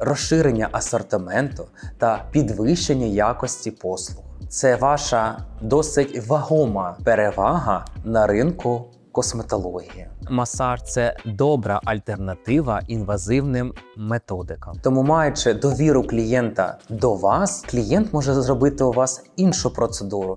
розширення асортименту та підвищення якості послуг. Це ваша досить вагома перевага на ринку косметології. Масаж це добра альтернатива інвазивним методикам. Тому, маючи довіру клієнта до вас, клієнт може зробити у вас іншу процедуру.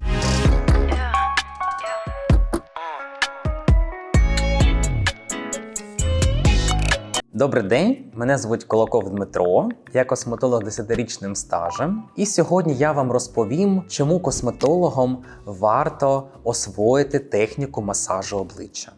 Добрий день, мене звуть Колоков Дмитро. Я косметолог 10-річним стажем. І сьогодні я вам розповім, чому косметологам варто освоїти техніку масажу обличчя.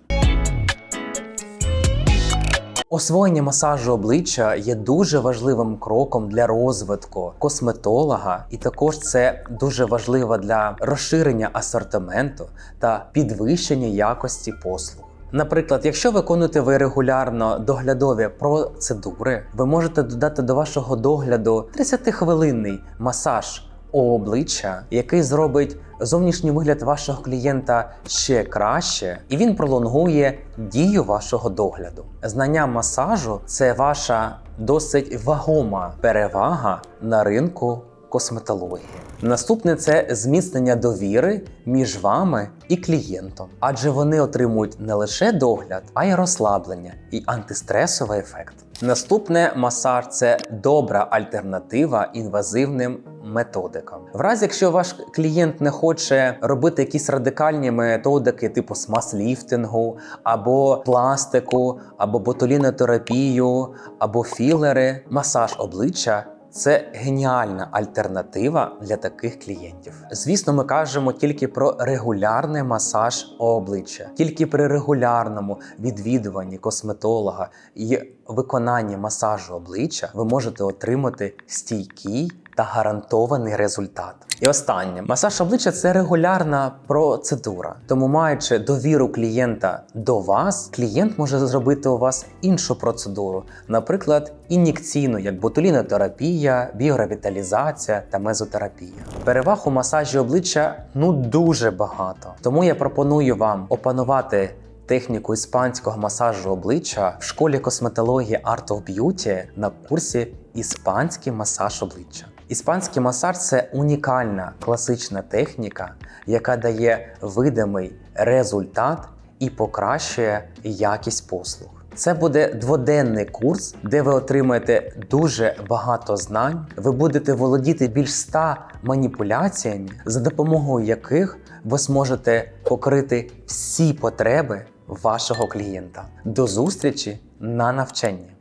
Освоєння масажу обличчя є дуже важливим кроком для розвитку косметолога, і також це дуже важливо для розширення асортименту та підвищення якості послуг. Наприклад, якщо виконуєте ви регулярно доглядові процедури, ви можете додати до вашого догляду 30-хвилинний масаж обличчя, який зробить зовнішній вигляд вашого клієнта ще краще, і він пролонгує дію вашого догляду. Знання масажу це ваша досить вагома перевага на ринку косметології. Наступне це зміцнення довіри між вами і клієнтом, адже вони отримують не лише догляд, а й розслаблення і антистресовий ефект. Наступне масаж це добра альтернатива інвазивним методикам. В разі, якщо ваш клієнт не хоче робити якісь радикальні методики, типу смаз-ліфтингу, або пластику, або ботулінотерапію, або філери, масаж обличчя. Це геніальна альтернатива для таких клієнтів. Звісно, ми кажемо тільки про регулярний масаж обличчя. Тільки при регулярному відвідуванні косметолога і виконанні масажу обличчя ви можете отримати стійкий та гарантований результат. І останнє масаж обличчя це регулярна процедура. Тому, маючи довіру клієнта до вас, клієнт може зробити у вас іншу процедуру, наприклад, ін'єкційну, як ботулінотерапія, біоревіталізація та мезотерапія. Переваг у масажі обличчя ну дуже багато. Тому я пропоную вам опанувати техніку іспанського масажу обличчя в школі косметології Art of Beauty на курсі Іспанський масаж обличчя. Іспанський масаж це унікальна класична техніка, яка дає видимий результат і покращує якість послуг. Це буде дводенний курс, де ви отримаєте дуже багато знань. Ви будете володіти більш ста маніпуляціями, за допомогою яких ви зможете покрити всі потреби вашого клієнта. До зустрічі на навчанні!